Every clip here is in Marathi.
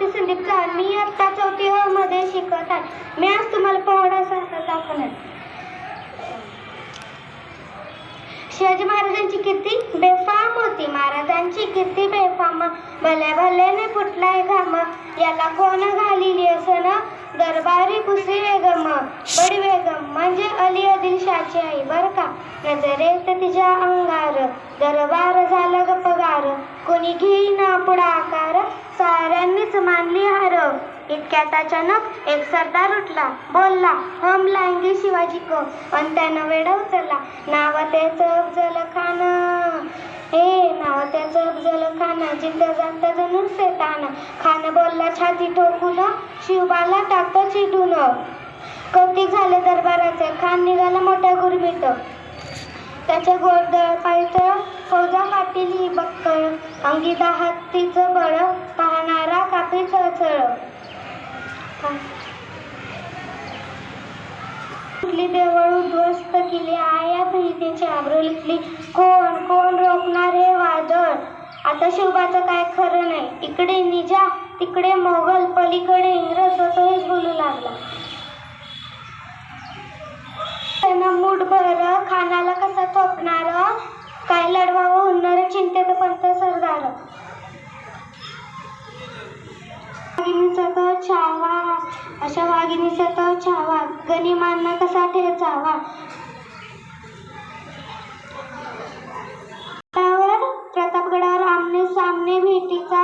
मी संदीप चव्हाण मी आत्ता चौथी मध्ये शिकत आहे. मी आज तुम्हाला पोहडा सारखं दाखवणार. शिवाजी महाराजांची किती बेफाम होती. महाराजांची किती बेफाम. भल्या भल्याने फुटलाय घाम. याला कोण घालिली? असन दरबारी पुसी बेगम बडी बेगम म्हणजे अली आदिलशाची आई बर का? नजरेत तिच्या अंगार. दरबार झाला गपगार पगार कोणी घेईन पुढाकार साऱ्यांनीच मानली हार. इतक्यात अचानक एक सरदार उठला. बोलला हम लांगी शिवाजी को. आणि त्यानं वेडा उचलला. नाव त्याचं अफजल खान हे नाव त्याचं अफजल खान जिथं जात जणून सेतान खान बोलला छाती ठोकून शिवबाला टाकतो चिडून. कौतिक झाले दरबाराचे. खान निघाला मोठ्या गुरमीत. त्याच्या गोडदळ पाहिजे फौजा पाटील ही बक्कळ अंगी हत्तीचं बळ पाहणारा कापी चळचळ कुठली देवळ उद्ध्वस्त केली आया बहिणीची आबरू लिखली कोण कोण रोखणार हे वादळ? आता शिवबाचं काय खरं नाही. इकडे निजा तिकडे मोगल पलीकडे इंग्रज होतो हेच बोलू लागला. त्यांना मूठ भर खानाला कसा थोपणार? काय लढवावं होणार चिंतेत पंत सरदार वाघिणीचा तो छावा अशा वाघिणीचा तो छावा गनिमांना कसा ठेचावा? प्रतापगडावर आमने सामने भेटीचा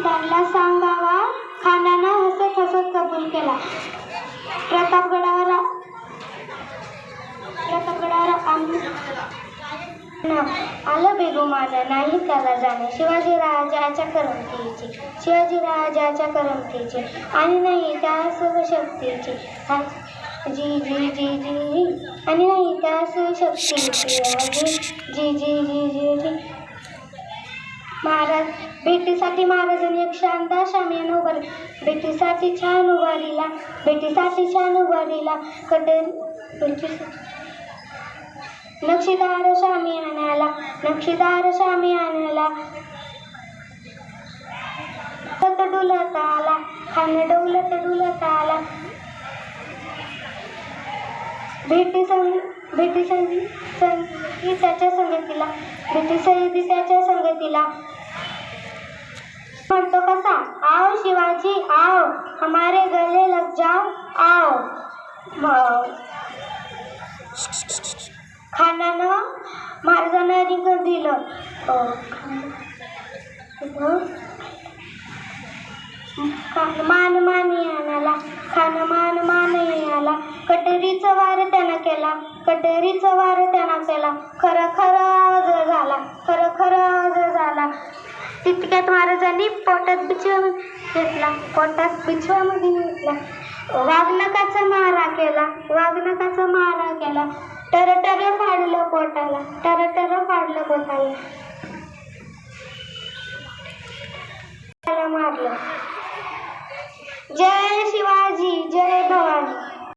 धरला सांग खानानं हसत हसत कबूल केला प्रतापगडावर प्रतापगडावर आमने आलं आलं माझा. नाही त्याला जाणे. शिवाजी राजाच्या करमतीची. शिवाजी राजाच्या करमतीची. आणि नाही त्या शिवशक्तीची जी जी जी जी आणि नाही त्या शिवशक्तीची जी जी जी जी जी. महाराज भेटीसाठी महाराजांनी एक शानदार शामियाना उभारली. भेटीसाठी छान उभारीला भेटीसाठी छान उभारीला कटन भेटीसाठी नक्षीदार शामी आणायला नक्षीदार शामी आणायला. डुलत डुलत आला खान डौलत डुलत आला भेटी संग भेटी संगी संगी त्याच्या संगतीला भेटी संगी त्याच्या संगतीला. म्हणतो कसा? आओ शिवाजी आओ हमारे गले लग जाओ आओ. खानानं महाराजांना निघून दिलं. मान मान आणाला खान मान मान आला कटेरीचा वार त्यानं केला कटेरीचा वार त्यानं केला. खरं खरं आवाज झाला खरं खरं आवाज झाला. तितक्यात महाराजांनी पोटात बिछवा घेतला पोटात बिछवामध्ये घेतला. वाघनकाचा मारा केला वाघनकाचा मारा केला. टरटर फाडलं पोटाला टरटर फाडलं पोटाला. मारलं. जय